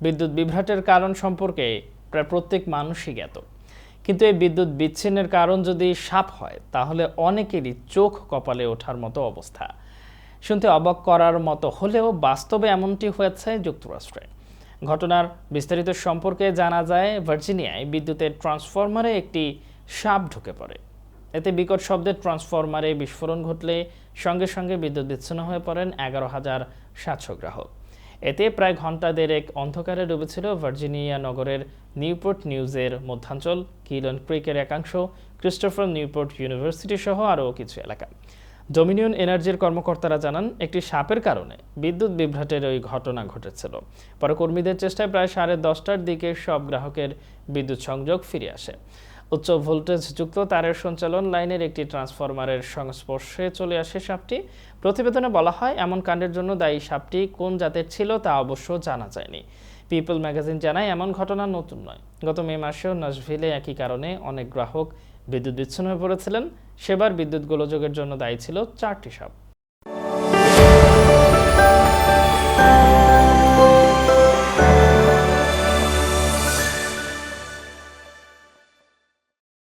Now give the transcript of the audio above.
বিদ্যুৎ বিভ্রাটের কারণ সম্পর্কে প্রায় প্রত্যেক মানুষই জ্ঞাত। কিন্তু এই বিদ্যুৎ বিচ্ছিন্নের কারণ যদি সাপ হয়, তাহলে অনেকেরই চোখ কপালে ওঠার মতো অবস্থা। শুনতে অবাক করার মতো হলেও বাস্তবে এমনটি হয়েছে যুক্তরাষ্ট্রে। ঘটনার বিস্তারিত সম্পর্কে জানা যায়, ভার্জিনিয়ায় বিদ্যুতের ট্রান্সফরমারে একটি সাপ ঢুকে পড়ে। এতে বিকট শব্দে ট্রান্সফরমারে বিস্ফোরণ ঘটলে সঙ্গে সঙ্গে বিদ্যুৎ বিচ্ছিন্ন হয়ে পড়েন এগারো হাজার সাতশো গ্রাহক। এতে প্রায় ঘণ্টা দেড়েক অন্ধকারে ডুবেছিল ভার্জিনিয়া নগরের নিউপোর্ট নিউজের মধ্যাঞ্চল, কিলন ক্রিকের একাংশ, ক্রিস্টোফার নিউপোর্ট ইউনিভার্সিটি সহ আরও কিছু এলাকা। ডোমিনিয়ন এনার্জির কর্মকর্তারা জানান, একটি সাপের কারণে বিদ্যুৎ বিভ্রাটের ওই ঘটনা ঘটেছিল। পরে কর্মীদের চেষ্টায় প্রায় সাড়ে দশটার দিকে সব গ্রাহকের বিদ্যুৎ সংযোগ ফিরে আসে। উচ্চ ভোল্টেজযুক্ত তারের সঞ্চালন লাইনের একটি ট্রান্সফরমারের সংস্পর্শে চলে আসে সাপটি। প্রতিবেদনে বলা হয়, এমন কাণ্ডের জন্য দায়ী সাপটি কোন জাতের ছিল তা অবশ্য জানা যায়নি। পিপল ম্যাগাজিন জানায়, এমন ঘটনা নতুন নয়। গত মে মাসেও নাশভিলে একই কারণে অনেক গ্রাহক বিদ্যুৎ বিচ্ছিন্ন হয়ে পড়েছিলেন। সেবার বিদ্যুৎ গোলযোগের জন্য দায়ী ছিল চারটি সাপ।